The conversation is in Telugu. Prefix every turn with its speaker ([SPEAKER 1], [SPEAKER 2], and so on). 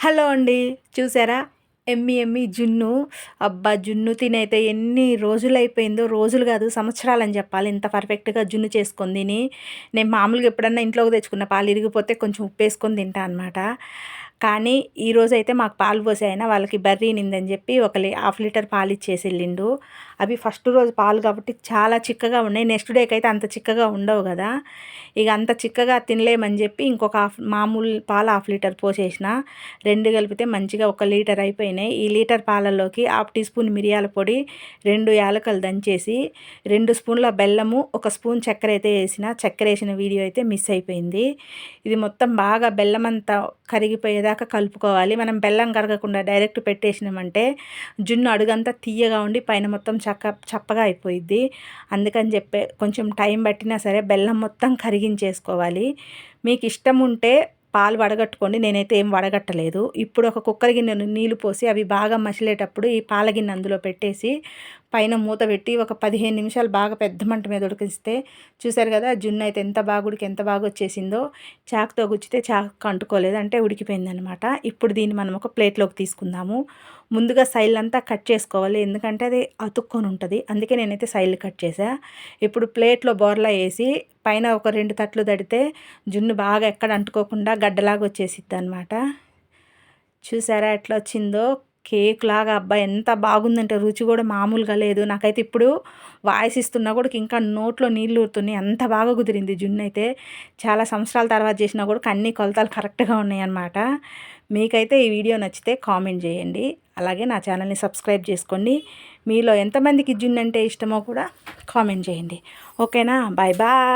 [SPEAKER 1] హలో అండి చూసారా? ఎమ్మి ఎమ్మి జున్ను. అబ్బా జున్ను తినైతే ఎన్ని రోజులు అయిపోయిందో రోజులు కాదు సంవత్సరాలు అని చెప్పాలి. ఇంత పర్ఫెక్ట్గా జున్ను చేసుకొని తిని నేను మామూలుగా ఎప్పుడన్నా ఇంట్లోకి తెచ్చుకున్న పాలు ఇరిగిపోతే కొంచెం ఉప్పు వేసుకొని తింటా అనమాట కానీ ఈరోజు అయితే మాకు పాలు పోసే వాళ్ళకి బర్రీ నిందని చెప్పి ఒక హాఫ్ లీటర్ పాలు ఇచ్చేసి వెళ్ళిండు. అవి ఫస్ట్ రోజు పాలు కాబట్టి చాలా చిక్కగా ఉన్నాయి. నెక్స్ట్ డేకి అయితే అంత చిక్కగా ఉండవు కదా. ఇక అంత చిక్కగా తినలేమని చెప్పి ఇంకొక హాఫ్ మామూలు పాలు హాఫ్ లీటర్ పోసేసిన. రెండు కలిపితే మంచిగా ఒక లీటర్ అయిపోయినాయి. ఈ లీటర్ పాలల్లోకి హాఫ్ టీ స్పూన్ మిరియాల పొడి రెండు యాలకలు దంచేసి రెండు స్పూన్ల బెల్లము ఒక స్పూన్ చక్కెర అయితే వేసిన. చక్కెర వేసిన వీడియో అయితే మిస్ అయిపోయింది. ఇది మొత్తం బాగా బెల్లం అంతా కరిగిపోయేదాకా కలుపుకోవాలి. మనం బెల్లం కరగకుండా డైరెక్ట్ పెట్టేసినామంటే జున్ను అడుగంతా తీయగా ఉండి పైన మొత్తం చక్క చప్పగా అయిపోయిద్ది. అందుకని చెప్పే కొంచెం టైం పట్టినా సరే బెల్లం మొత్తం కరిగించేసుకోవాలి. మీకు ఇష్టం ఉంటే పాలు వడగట్టుకోండి. నేనైతే ఏం వడగట్టలేదు. ఇప్పుడు ఒక కుక్కర్ గిన్నెను నీళ్ళు పోసి అవి బాగా మసిలేటప్పుడు ఈ పాల గిన్నె అందులో పెట్టేసి పైన మూత పెట్టి ఒక పదిహేను నిమిషాలు బాగా పెద్ద మంట మీద ఉడికిస్తే చూసారు కదా జున్ను అయితే ఎంత బాగా ఉడికి ఎంత బాగా వచ్చేసిందో. చాకుతో గుచ్చితే చాకు అంటుకోలేదు అంటే ఉడికిపోయిందనమాట ఇప్పుడు దీన్ని మనం ఒక ప్లేట్లోకి తీసుకుందాము. ముందుగా సైల్ అంతా కట్ చేసుకోవాలి ఎందుకంటే అది అతుక్కొని ఉంటుంది. అందుకే నేనైతే సైల్ కట్ చేసా ఇప్పుడు ప్లేట్లో బోర్లా వేసి పైన ఒక రెండు తట్లు తడితే జున్ను బాగా ఎక్కడ అంటుకోకుండా గడ్డలాగా వచ్చేసిద్ది అనమాట చూసారా ఎట్లా వచ్చిందో? కేక్ లాగా అబ్బా ఎంత బాగుందంటే రుచి కూడా మామూలుగా లేదు. నాకైతే ఇప్పుడు వాయిస్ ఇస్తున్నా కూడా ఇంకా నోట్లో నీళ్ళు ఊరుతున్నాయి. అంత బాగా కుదిరింది జున్ను అయితే. చాలా సంవత్సరాల తర్వాత చేసినా కూడా అన్ని కొలతలు కరెక్ట్గా ఉన్నాయన్నమాట. మీకైతే ఈ వీడియో నచ్చితే కామెంట్ చేయండి. అలాగే నా ఛానల్ని సబ్స్క్రైబ్ చేసుకోండి. మీలో ఎంతమందికి జున్ను అంటే ఇష్టమో కూడా కామెంట్ చేయండి. ఓకేనా? Bye bye.